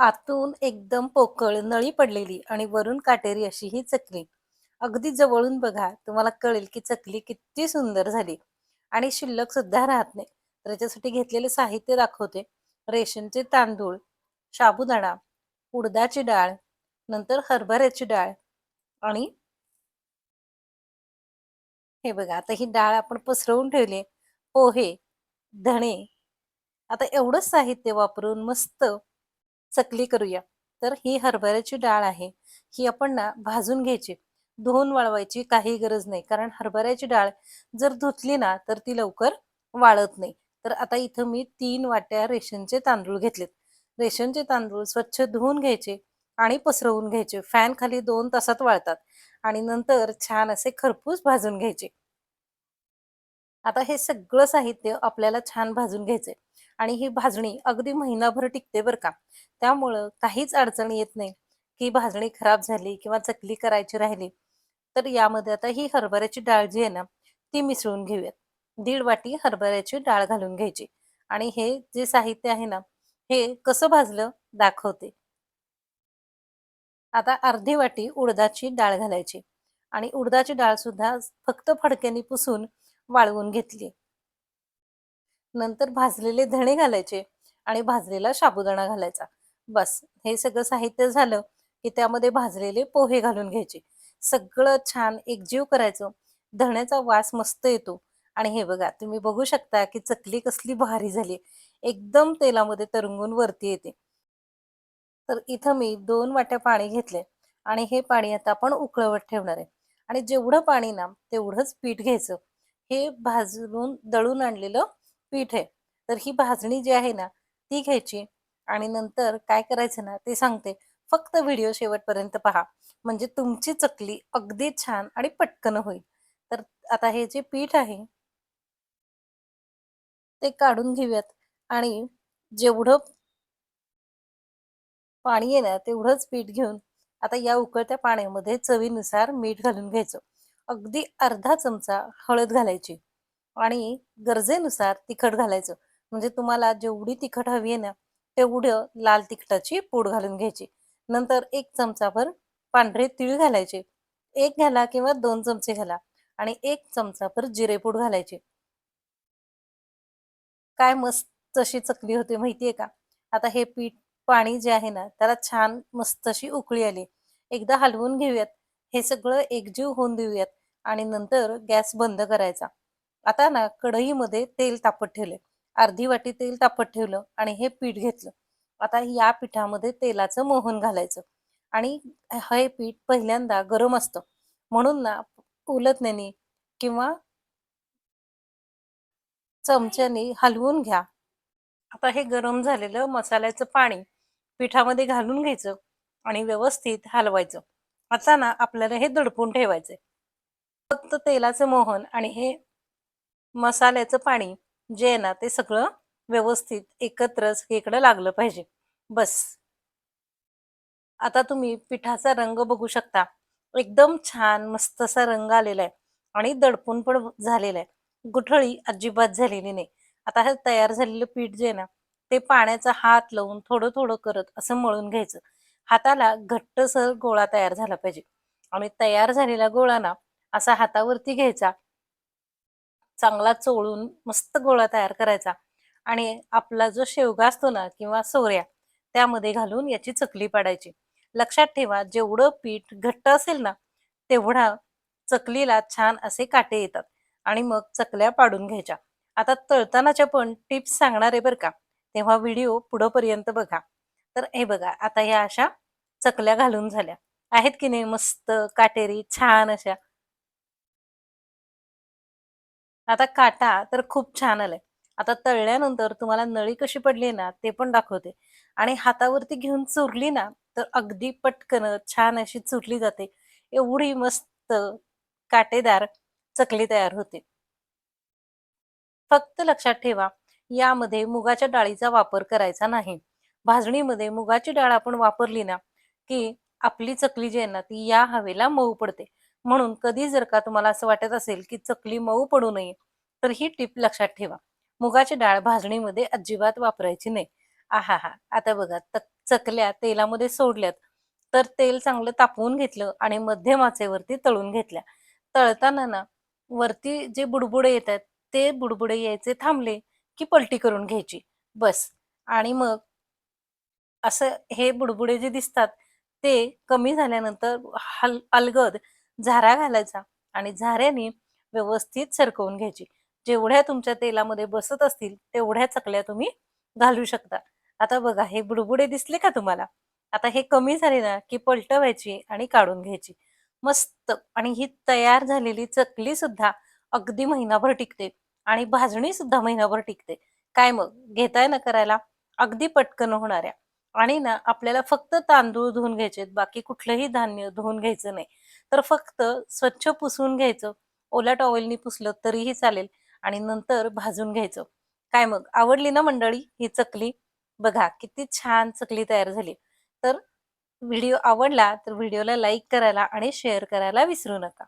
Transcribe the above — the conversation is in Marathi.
आतून एकदम पोकळ नळी पडलेली आणि वरून काटेरी अशी ही चकली. अगदी जवळून बघा तुम्हाला कळेल की चकली किती सुंदर झाली. आणि शिल्लक सुद्धा राहत नाही. तर त्याच्यासाठी घेतलेले साहित्य दाखवते. रेशनचे तांदूळ साबुदाणा उडदाची डाळ नंतर हरभऱ्याची डाळ आणि हे बघा आता ही डाळ आपण पसरवून ठेवली पोहे धणे. आता एवढंच साहित्य वापरून मस्त चकली करूया. तर ही हरभऱ्याची डाळ आहे. ही आपण ना भाजून घ्यायची. धुवून वाळवायची काही गरज नाही. कारण हरभऱ्याची डाळ जर धुतली ना तर ती लवकर वाळत नाही. तर आता इथं मी तीन वाट्या रेशनचे तांदूळ घेतलेत. रेशनचे तांदूळ स्वच्छ धुवून घ्यायचे आणि पसरवून घ्यायचे. फॅन खाली दोन तासात वाळतात आणि नंतर छान असे खरपूस भाजून घ्यायचे. आता हे सगळं साहित्य आपल्याला छान भाजून घ्यायचंय. आणि ही भाजणी अगदी महिनाभर टिकते बरं का. त्यामुळं काहीच अडचण येत नाही की भाजणी खराब झाली किंवा चकली करायची राहिली तर यामध्ये आता ही हरभऱ्याची डाळ जी आहे ना ती मिसळून घेऊयात. दीड वाटी हरभऱ्याची डाळ घालून घ्यायची आणि हे जे साहित्य आहे ना हे कसं भाजलं दाखवते. आता अर्धी वाटी उडदाची डाळ घालायची आणि उडदाची डाळ सुद्धा फक्त फडक्याने पुसून वाळवून घेतली. नंतर भाजलेले धणे घालायचे आणि भाजलेला साबुदाणा घालायचा. बस हे सगळं साहित्य झालं की त्यामध्ये भाजलेले पोहे घालून घ्यायचे. सगळं छान एकजीव करायचं. धण्याचा वास मस्त येतो. आणि हे बघा तुम्ही बघू शकता की चकली कसली भारी झाली. एकदम तेलामध्ये तरंगून वरती येते. तर इथं मी दोन वाट्या पाणी घेतले आणि हे पाणी आता आपण उकळवत ठेवणार आहे. आणि जेवढं पाणी ना तेवढंच पीठ घ्यायचं. हे भाजून दळून आणलेलं पीठ आहे. तर ही भाजणी जी आहे ना ती घ्यायची आणि नंतर काय करायचं ना ते सांगते. फक्त व्हिडिओ शेवटपर्यंत पहा. म्हणजे तुमची चकली अगदी छान आणि पटकन होईल. तर आता हे जे पीठ आहे ते काढून घेऊयात. आणि जेवढं पाणी आहे ना तेवढंच पीठ घेऊन आता या उकळत्या पाण्यामध्ये चवीनुसार मीठ घालून घ्यायचं. अगदी अर्धा चमचा हळद घालायची. आणि गरजेनुसार तिखट घालायचं. म्हणजे तुम्हाला जेवढी तिखट हवी आहे ना तेवढं लाल तिखटाची पूड घालून घ्यायची. नंतर एक चमचाभर पांढरे तीळ घालायचे. एक घाला किंवा दोन चमचे घाला आणि एक चमचाभर जिरेपूड घालायचे. काय मस्त अशी चकली होते माहितीये का? आता हे पीठ पाणी जे आहे ना त्याला छान मस्त अशी उकळी आली. एकदा हलवून घेऊयात. हे सगळं एकजीव होऊन देऊयात आणि नंतर गॅस बंद करायचा. आता ना कढईमध्ये तेल तापत ठेवले अर्धी वाटी तेल तापत ठेवलं आणि हे पीठ घेतलं. आता या पिठामध्ये तेलाचं मोहन घालायचं. आणि हे पीठ पहिल्यांदा गरम असतं. म्हणून ना उलटण्याने किंवा चमच्याने हलवून घ्या. आता हे गरम झालेलं मसाल्याचं पाणी पिठामध्ये घालून घ्यायचं आणि व्यवस्थित हलवायचं. आता ना आपल्याला हे दडपून ठेवायचंय. फक्त तेलाचं मोहन आणि हे मसाल्याचं पाणी जे आहे ना ते सगळं व्यवस्थित एकत्रच इकडं लागलं पाहिजे. बस. आता तुम्ही पिठाचा रंग बघू शकता. एकदम छान मस्त असा रंग आलेला आहे आणि दडपून पण झालेला आहे. गुठळी अजिबात झालेली नाही. आता हे तयार झालेलं पीठ जे आहे ना ते पाण्याचा हात लावून थोडं थोडं करत असं मळून घ्यायचं. हाताला घट्टसर गोळा तयार झाला पाहिजे. आणि तयार झालेला गोळा ना असा हातावरती घ्यायचा चांगला चोळून मस्त गोळा तयार करायचा. आणि आपला जो शेवगा असतो ना किंवा सोऱ्या त्यामध्ये घालून याची चकली पाडायची. लक्षात ठेवा जेवढं पीठ घट्ट असेल ना तेवढा चकलीला छान असे काटे येतात. आणि मग चकल्या पाडून घ्यायच्या. आता तळतानाच्या पण टिप्स सांगणार आहे बरं का? तेव्हा व्हिडिओ पुढंपर्यंत बघा. तर हे बघा आता ह्या अशा चकल्या घालून झाल्या. आहेत की नाही मस्त काटेरी छान अशा. आता काटा तर खूप छान आलाय. आता तळल्यानंतर तुम्हाला नळी कशी पडली ना ते पण दाखवते. आणि हातावरती घेऊन चुरली ना तर अगदी पटकन छान अशी चुरली जाते. एवढी मस्त काटेदार चकली तयार होते. फक्त लक्षात ठेवा यामध्ये मुगाच्या डाळीचा वापर करायचा नाही. भाजणीमध्ये मुगाची डाळ आपण वापरली ना की आपली चकली जी आहे ना ती या हवेला मऊ पडते. म्हणून कधी जर का तुम्हाला असं वाटत असेल की चकली मऊ पडू नये तर ही टीप लक्षात ठेवा. मुगाची डाळ भाजणीमध्ये अजिबात वापरायची नाही. आहा हा आता बघा चकल्या तेलामध्ये सोडल्यात तर तेल चांगलं तापवून घेतलं आणि मध्यम आचेवरती तळून घेतल्या. तळताना ना वरती जे बुडबुडे येतात ते बुडबुडे यायचे थांबले की पलटी करून घ्यायची. बस. आणि मग असं हे बुडबुडे जे दिसतात ते कमी झाल्यानंतर हल अलगद झारा घालायचा आणि झाऱ्याने व्यवस्थित सरकवून घ्यायची. जेवढ्या तुमच्या तेलामध्ये बसत असतील तेवढ्या चकल्या तुम्ही घालू शकता. आता बघा हे बुडबुडे दिसले का तुम्हाला? आता हे कमी झाले ना की पलटवायची आणि काढून घ्यायची. मस्त. आणि ही तयार झालेली चकली सुद्धा अगदी महिनाभर टिकते. आणि भाजणी सुद्धा महिनाभर टिकते. काय मग? घेताय ना करायला? अगदी पटकन होणाऱ्या. आणि ना आपल्याला फक्त तांदूळ धुवून घ्यायचे बाकी कुठलंही धान्य धुवून घ्यायचं नाही. तर फक्त स्वच्छ पुसून घ्यायचं. ओल्या टॉवेलनी पुसलं तरीही चालेल आणि नंतर भाजून घ्यायचं. काय मग? आवडली ना मंडळी ही चकली? बघा किती छान चकली तयार झाली. तर व्हिडिओ आवडला तर व्हिडिओला लाईक करायला आणि शेअर करायला विसरू नका.